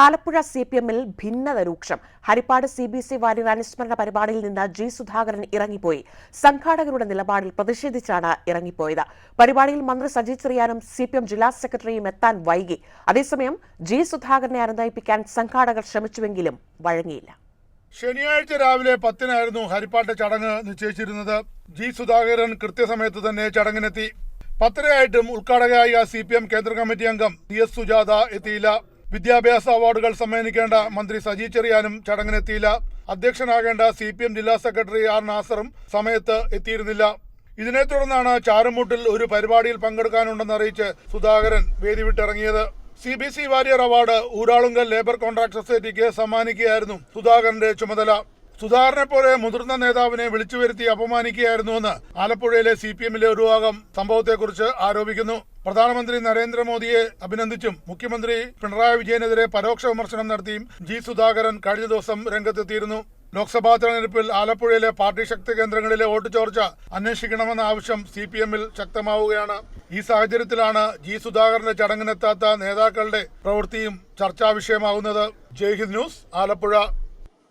Alappuzha C P എമ്മിൽ ഭിന്നത രൂക്ഷം Haripad C B C Warrier അനുസ്മരണ പരിപാടിയിൽ നിന്ന് ജി സുധാകരൻ ഇറങ്ങിപ്പോയി. സംഘാടകരുടെ നിലപാടിൽ പ്രതിഷേധിച്ചാണ് ഇറങ്ങിപ്പോയത്. പരിപാടിയിൽ മന്ത്രി സജി ചെറിയാനും സി പി എം ജില്ലാ സെക്രട്ടറിയും എത്താൻ വൈകി. അതേസമയം ജി സുധാകരനെ അനുനയിപ്പിക്കാൻ സംഘാടകർ ശ്രമിച്ചുവെങ്കിലും വഴങ്ങിയില്ല. ശനിയാഴ്ച രാവിലെ പത്തിനായിരുന്നു ഹരിപ്പാട്ട് ചടങ്ങ് നിശ്ചയിച്ചിരുന്നത്. ജി സുധാകരൻ കൃത്യസമയത്ത് തന്നെ ചടങ്ങിനെത്തി. പത്തരയായിട്ടും ഉദ്ഘാടകയായ സി പി എം കേന്ദ്ര കമ്മിറ്റി അംഗം പി എസ് സുജാത എത്തിയില്ല. വിദ്യാഭ്യാസ അവാർഡുകൾ സമ്മാനിക്കേണ്ട മന്ത്രി സജി ചെറിയാനും ചടങ്ങിനെത്തിയില്ല. അധ്യക്ഷനാകേണ്ട സി പി എം ജില്ലാ സെക്രട്ടറി ആർ നാസറും സമയത്ത് എത്തിയിരുന്നില്ല. ഇതിനെ തുടർന്നാണ് ചാരുമൂട്ടിൽ ഒരു പരിപാടിയിൽ പങ്കെടുക്കാനുണ്ടെന്ന് അറിയിച്ച് സുധാകരൻ വേദി വിട്ടിറങ്ങിയത്. C B C Warrier award Uralungal labour contract സൊസൈറ്റിക്ക് സമ്മാനിക്കുകയായിരുന്നു സുധാകരന്റെ ചുമതല. സുധാകരനെ പോലെ മുതിർന്ന നേതാവിനെ വിളിച്ചു വരുത്തി അപമാനിക്കുകയായിരുന്നുവെന്ന് ആലപ്പുഴയിലെ സി പി എമ്മിലെ ഒരു ഭാഗം സംഭവത്തെക്കുറിച്ച് ആരോപിക്കുന്നു. പ്രധാനമന്ത്രി നരേന്ദ്രമോദിയെ അഭിനന്ദിച്ചും മുഖ്യമന്ത്രി പിണറായി വിജയനെതിരെ പരോക്ഷ വിമർശനം നടത്തിയും ജി സുധാകരൻ കഴിഞ്ഞ ദിവസം രംഗത്തെത്തിയിരുന്നു. ലോക്സഭാ തെരഞ്ഞെടുപ്പിൽ ആലപ്പുഴയിലെ പാർട്ടി ശക്തി കേന്ദ്രങ്ങളിലെ വോട്ട് ചോർച്ച അന്വേഷിക്കണമെന്ന ആവശ്യം സി പി എമ്മിൽ ശക്തമാവുകയാണ്. ഈ സാഹചര്യത്തിലാണ് ജി സുധാകരന്റെ ചടങ്ങിനെത്താത്ത നേതാക്കളുടെ പ്രവൃത്തിയും ചർച്ചാ വിഷയമാകുന്നത്. ജയ്ഹിന്ദ് ന്യൂസ് ആലപ്പുഴ.